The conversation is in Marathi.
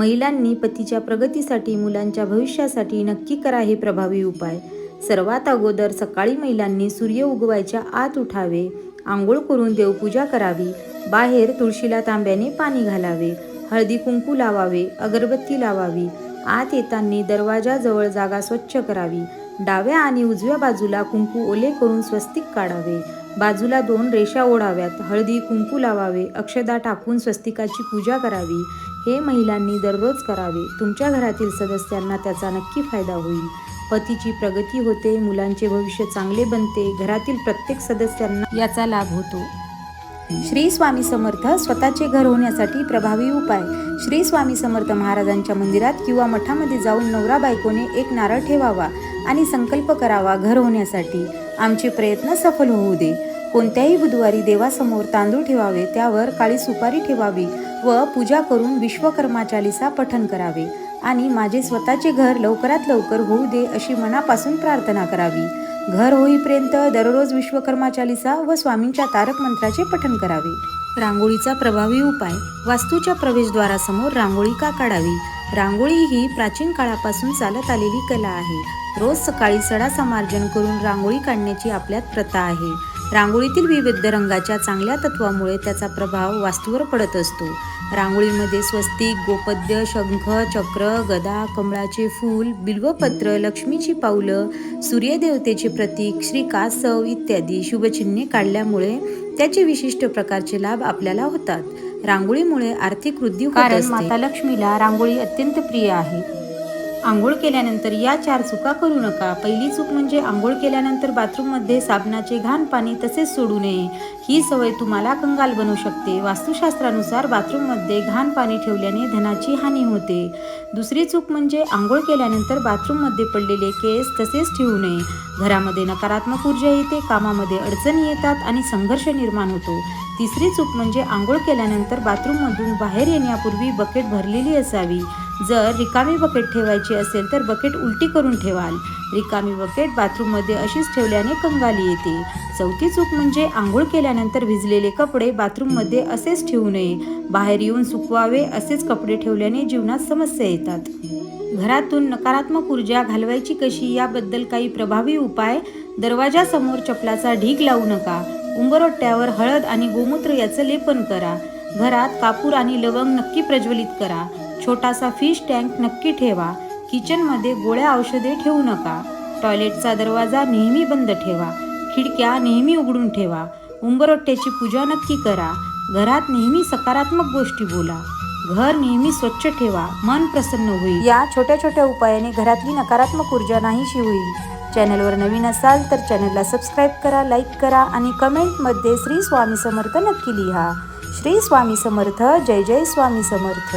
महिलांनी पतीच्या प्रगतीसाठी मुलांच्या भविष्यासाठी नक्की करा हे प्रभावी उपाय. सर्वात अगोदर सकाळी महिलांनी सूर्य उगवायच्या आत उठावे. आंघोळ करून देवपूजा करावी. बाहेर तुळशीला तांब्याने पाणी घालावे. हळदी कुंकू लावावे अगरबत्ती लावावी. आत येताना दरवाजाजवळ जागा स्वच्छ करावी. डाव्या आणि उजव्या बाजूला कुंकू ओले करून स्वस्तिक काढावे. बाजूला दोन रेषा ओढाव्यात. हळदी कुंकू लावावे. अक्षदा टाकून स्वस्तिकाची पूजा करावी. हे महिलांनी दररोज करावे. तुमच्या घरातील सदस्यांना त्याचा नक्की फायदा होईल. पतीची प्रगती होते मुलांचे भविष्य चांगले बनते घरातील प्रत्येक सदस्यांना याचा लाभ होतो. श्री स्वामी समर्थ स्वतःचे घर होण्यासाठी प्रभावी उपाय. श्री स्वामी समर्थ महाराजांच्या मंदिरात किंवा मठामध्ये जाऊन नवरा बायकोने एक नारळ ठेवावा आणि संकल्प करावा घर होण्यासाठी. आमचे प्रयत्न सफल होऊ दे. कोणत्याही बुधवारी देवासमोर तांदूळ ठेवावे त्यावर काळी सुपारी ठेवावी व पूजा करून विश्वकर्मा चालिसा पठण करावे. आणि माझे स्वतःचे घर लवकरात लवकर होऊ दे अशी मनापासून प्रार्थना करावी. घर होईपर्यंत दररोज विश्वकर्मा चालिसा व स्वामींच्या तारक मंत्राचे पठण करावे. रांगोळीचा प्रभावी उपाय. वास्तूच्या प्रवेशद्वारासमोर रांगोळी का काढावी? रांगोळी ही प्राचीन काळापासून चालत आलेली कला आहे. रोज सकाळी सडा समार्जन करून रांगोळी काढण्याची आपल्यात प्रथा आहे. रांगोळीतील विविध रंगाच्या चांगल्या तत्वामुळे त्याचा प्रभाव वास्तूवर पडत असतो. रांगोळीमध्ये स्वस्तिक गोपद्य शंख चक्र गदा कमळाचे फूल बिल्वपत्र लक्ष्मीची पावलं सूर्यदेवतेचे प्रतीक श्री कासव इत्यादी शुभचिन्हे काढल्यामुळे त्याचे विशिष्ट प्रकारचे लाभ आपल्याला होतात. रांगोळीमुळे आर्थिक वृद्धी कारण माता लक्ष्मीला रांगोळी अत्यंत प्रिय आहे. आंघोळ केल्यानंतर या चार चुका करू नका. पहिली चूक म्हणजे आंघोळ केल्यानंतर बाथरूममध्ये साबणाचे घाण पाणी तसेच सोडू नये. ही सवय तुम्हाला कंगाल बनवू शकते. वास्तुशास्त्रानुसार बाथरूममध्ये घाण पाणी ठेवल्याने धनाची हानी होते. दुसरी चूक म्हणजे आंघोळ केल्यानंतर बाथरूममध्ये पडलेले केस तसेच ठेवू नये. घरामध्ये नकारात्मक ऊर्जा येते कामामध्ये अडचणी येतात आणि संघर्ष निर्माण होतो. तिसरी चूक म्हणजे आंघोळ केल्यानंतर बाथरूममधून बाहेर येण्यापूर्वी बकेट भरलेली असावी. जर रिकामी बकेट ठेवायची असेल तर बकेट उलटी करून ठेवाल. रिकामी बकेट बाथरूममध्ये अशीच ठेवल्याने कंगाली येते. चौथी चूक म्हणजे आंघोळ केल्यानंतर भिजलेले कपडे बाथरूममध्ये असेच ठेवू नये. बाहेर येऊन सुकवावे असेच कपडे ठेवल्याने जीवनात समस्या येतात. घरातून नकारात्मक ऊर्जा घालवायची कशी याबद्दल काही प्रभावी उपाय? दरवाजासमोर चपलाचा ढीग लावू नका. उंबरोट्यावर हळद आणि गोमूत्र याचं लेपन करा. घरात कापूर आणि लवंग नक्की प्रज्वलित करा. छोटासा फिश टँक नक्की ठेवा. किचनमध्ये गोळ्या औषधे ठेवू नका. टॉयलेटचा दरवाजा नेहमी बंद ठेवा. खिडक्या नेहमी उघडून ठेवा. उंबरोट्याची पूजा नक्की करा. घरात नेहमी सकारात्मक गोष्टी बोला. घर नेहमी स्वच्छ ठेवा. मन प्रसन्न होईल. या छोट्या छोट्या उपायाने घरातली नकारात्मक ऊर्जा नाहीशी होईल. चॅनलवर नवीन असाल तर चॅनलला सबस्क्राईब करा लाईक करा आणि कमेंटमध्ये श्री स्वामी समर्थ नक्की लिहा. श्री स्वामी समर्थ. जय जय स्वामी समर्थ.